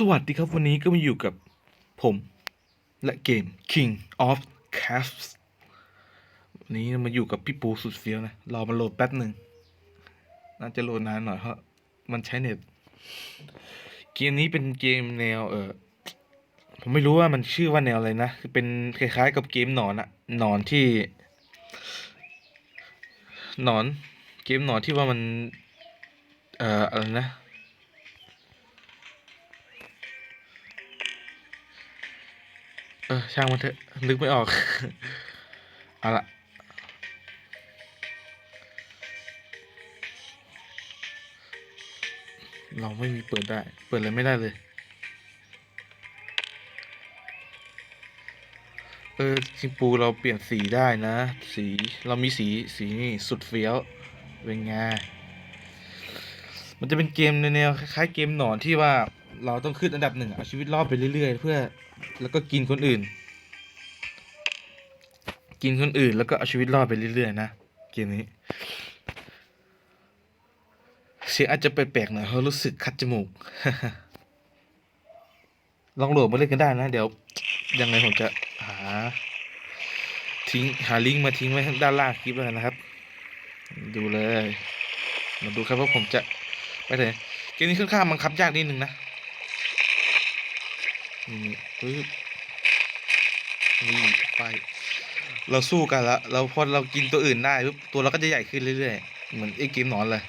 สวัสดีครับวันนี้ก็มาอยู่กับผมและเกม King of Casts วันนี้มาอยู่กับพี่ปูสุดเฟี้ยวนะรอมันโหลดแป๊บหนึ่งน่าจะโหลดนานหน่อยเพราะมันใช้เน็ตเกมนี้เป็นเกมแนวเออผมไม่รู้ว่ามันชื่อว่าแนวอะไรนะคือเป็นคล้ายๆ กับเกมหนอนอะหนอนที่หนอน เกมหนอนที่ว่ามัน เอ่ออะไรนะ เออช่างมันเถอะนึกไม่ออก เอาละเราไม่มีเปิดได้ เปิดอะไรไม่ได้เลย เออจิงปูเราเปลี่ยนสีได้นะ สีเรามีสีสีนี่สุดเฟี้ยวเป็นไงมันจะเป็นเกมในแนวคล้ายๆเกมหนอนที่ว่า เราต้องขึ้นอันดับหนึ่งเอาชีวิตรอดไปเรื่อยๆ เพื่อแล้วก็กินคนอื่น กินคนอื่นแล้วก็เอาชีวิตรอดไปเรื่อยๆนะเกมนี้ เสียงอาจจะแปลกๆหน่อยเพราะรู้สึกคัดจมูก ลองโหลดมาเล่นกันได้นะ เดี๋ยวยังไงผมจะหา ทิ้งหาลิงก์มาทิ้งไว้ด้านล่างคลิปแล้วนนะครับ ดูเลย มาดูครับว่าผมจะไปไหนเกมนี้ค่อนข้างบังคับยากนิดนึงนะ นี่ปึ๊บนี่ไฟเราสู้กันและเราพอเรากินตัวอื่นได้ปุ๊บตัวเราก็จะใหญ่ขึ้นเรื่อยๆ เหมือนไอ้เกมหนอนเลย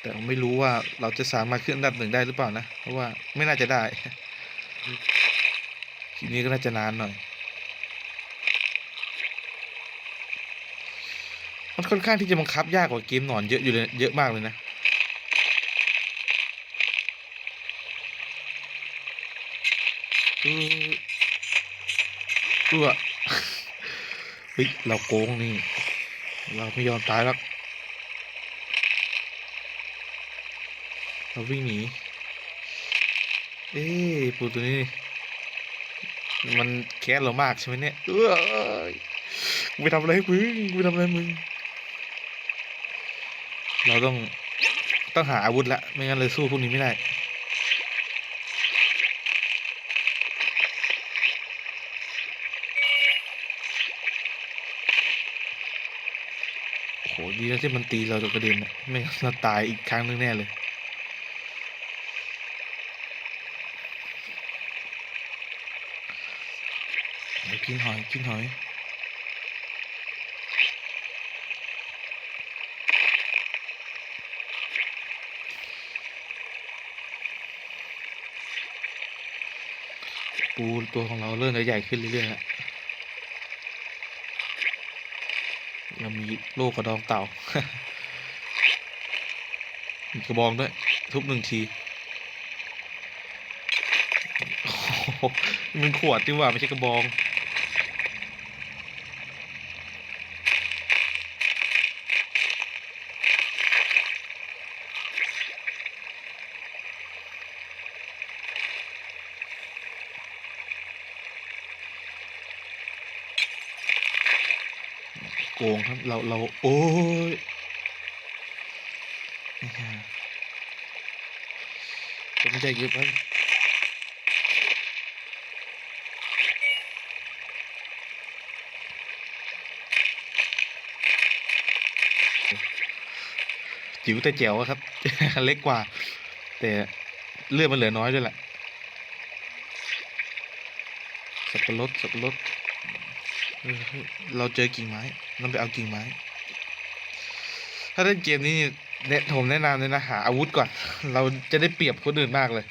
แต่ไม่รู้ว่าเราจะสามารถขึ้นอันดับหนึ่งได้หรือเปล่านะ เพราะว่าไม่น่าจะได้ทีนี้ก็น่าจะนานหน่อย มันค่อนข้างที่จะบังคับยากกว่าเกมหนอนเยอะอยู่เลยเยอะมากเลยนะ อือ เอื้อเฮ้ยเราโกงนี่ เราไม่ยอมตายแล้วเราวิ่งหนี เอ้ปูตัวนี้ มันแค้นเรามากใช่ไหมเนี่ย เอ้ยกูไปทำอะไรมึงกูไปทำอะไรมึง เราต้องต้องหาอาวุธละ ไม่งั้นเลยสู้พวกนี้ไม่ได้ โอ้โหดีนะที่มันตีเราจนกระเด็นอะไม่งั้นเราตายอีกครั้งนึงแน่เลยกินหอยกินหอยปูตัวของเราเริ่มจะใหญ่ขึ้นเรื่อยๆแล้วเรามีโล่กระดองเต่ามีกระบองด้วย ทุบหนึ่งทีมันขวดดีกว่าไม่ใช่กระบอง งครับ เราเราโอ้ยผมใจเย็นไปจิ๋วแต่แจ๋วครับ เล็กกว่า แต่เลือดมันเหลือน้อยด้วยแหละสับปะรดสับปะรด เราเจอกิ่งไม้เราไปเอากิ่งไม้ ถ้าเล่นเกมนี้เน็ตผมแนะนำเลยนะหาอาวุธก่อน เราจะได้เปรียบคนอื่นมากเลย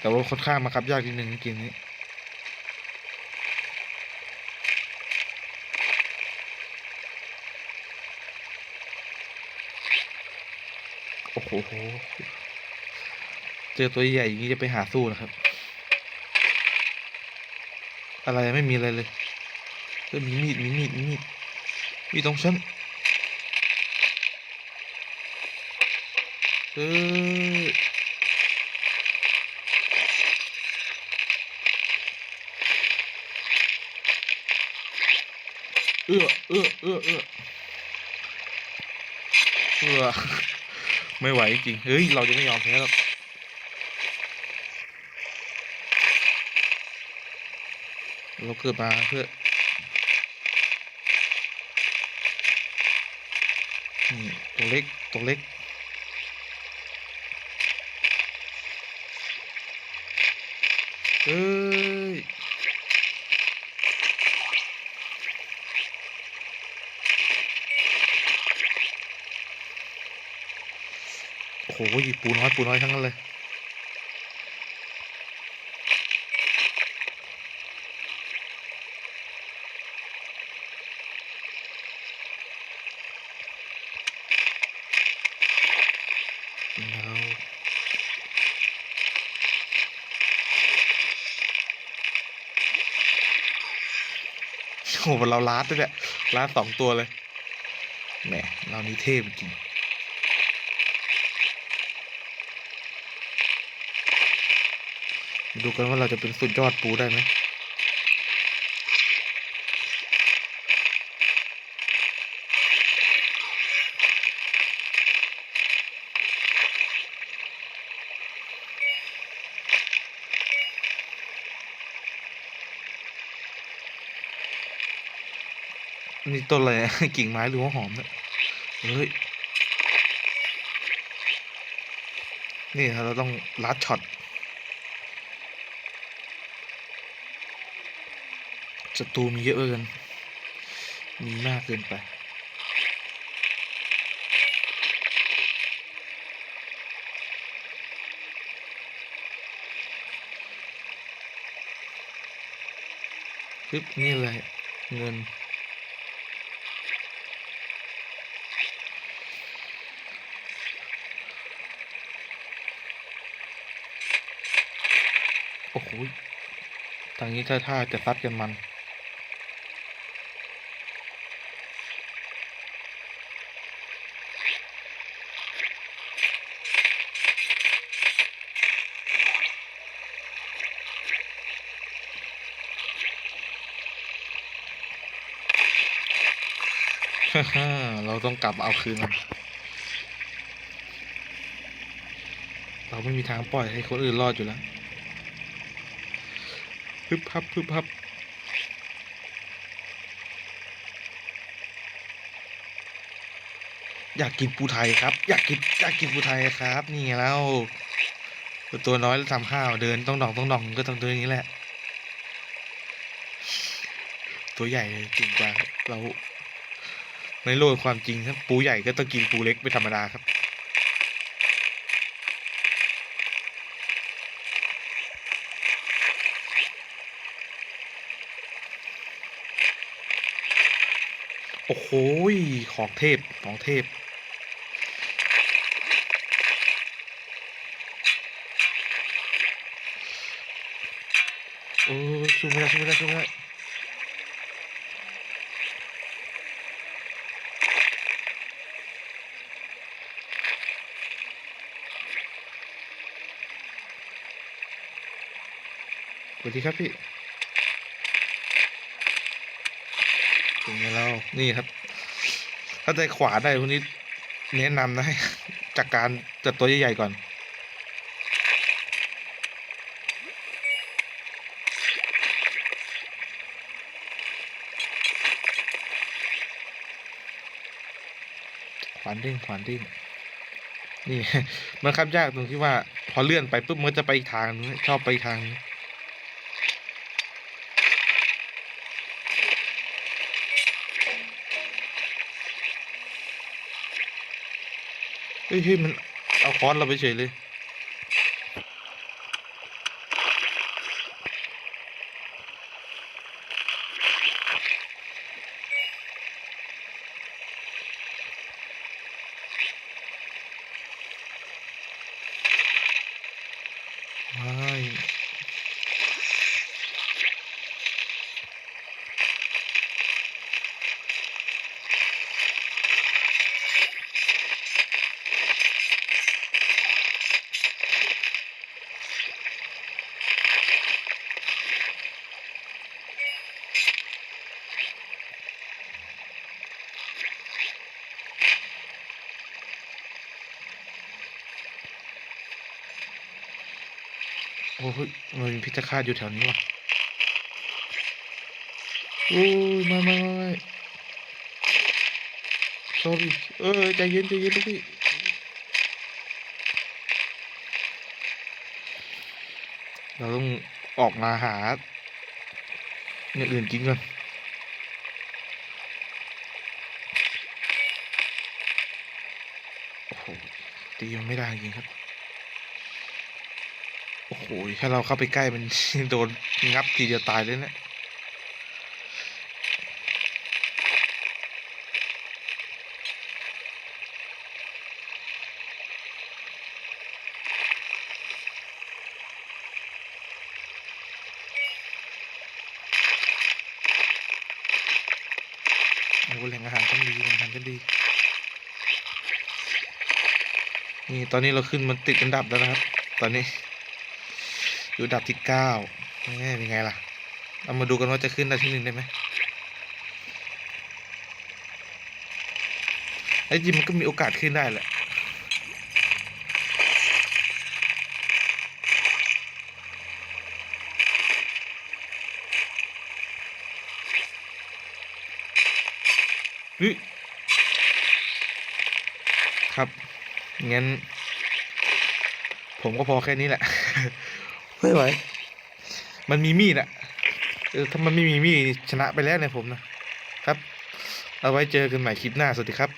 แต่ว่าค่อนข้างมาครับยากนิดนึงเกมนี้โอ้โห เจอตัวใหญ่อย่างนี้จะไปหาสู้นะครับ อะไรไม่มีอะไรเลยเออมีมีดมีมีดมีมีดมีตรงฉันเออเออเออเออเออเออไม่ไหวจริงเฮ้ย เราจะไม่ยอมแพ้หรอก เราเกิดมาเพื่อตัวเล็ก ตัวเล็กเอ้ย โอ้โหปูน้อย ปูน้อยทั้งนั้นเลย โอ้โหเราลาดด้วยแหละลาดสองตัวเลยแหมเรานี่เทพจริงดูกันว่าเราจะเป็นสุดยอดปูได้ไหม นี่ต้นอะไรกิ่งไม้หรือว่าหอมเนี่ยเฮ้ยนี่เราต้องลัดช็อตศัตรูมีเยอะเกินมีมากเกินไปปึ๊บนี่เลยเงิน โอ้โหทางนี้ท่าท่าจะซัดกันมันเราต้องกลับเอาคืนมันเราไม่มีทางปล่อยให้คนอื่นรอดอยู่แล้ว พึบพับพึบพับอยากกินปูไทยครับ อยากกินอยากกินปูไทยครับ นี่ไงแล้วตัวน้อยแล้วทำข้าวเดินต้องดองต้องดองก็ต้องเดินอย่างนี้แหละ ตัวใหญ่จริงจังเราในโลกความจริงครับปูใหญ่ก็ต้องกินปูเล็กเป็นธรรมดาครับ โอ้โหของเทพของเทพ โอ้ยช่วยไม่ได้ช่วยไม่ได้ช่วยไม่ได้สวัสดีครับพี่ เป็นไงเรานี่ครับ ถ้าใจขวาได้พวกนี้แนะนำนะให้จากการจัดตัวใหญ่ๆก่อน ขวานเด้งขวานเด้งนี่ มันครับยากตรงที่ว่า พอเลื่อนไปปุ๊บมันจะไปอีกทางนึงชอบไปทางนึง เฮ้ยมันเอาค้อนเราไปเฉยเลย โอ้ยมันมีพิษฆาตอยู่แถวนี้ว่ะโอ้ยมามามา sorry เออใจเย็นใจเย็นลูกพี่เราต้องออกมาหาอย่างอื่นกินก่อนโอ้โหตีมันไม่ได้จริงครับ หถ้าเราเข้าไปใกล้มันโดนงับทีเดียวตายเลยเนะี่ยโอ้โหแหล่งอาหารชั้นดีแหล่งอาหารชั้นดี นี่ตอนนี้เราขึ้นมันติดอันดับแล้วนะครับ ตอนนี้ อยู่ดับที่เก้านี่เป็นไงล่ะเรามาดูกันว่าจะขึ้นดับที่หนึ่งได้ไหมไอ้จริงมันก็มีโอกาสขึ้นได้แหละครับ งั้น ผมก็พอแค่นี้แหละ ไม่ไหว มันมีมีดอะเออถ้ามันไม่มีมีดชนะไปแล้วเนี่ยผมนะครับ เอาไว้เจอกันใหม่คลิปหน้า สวัสดีครับ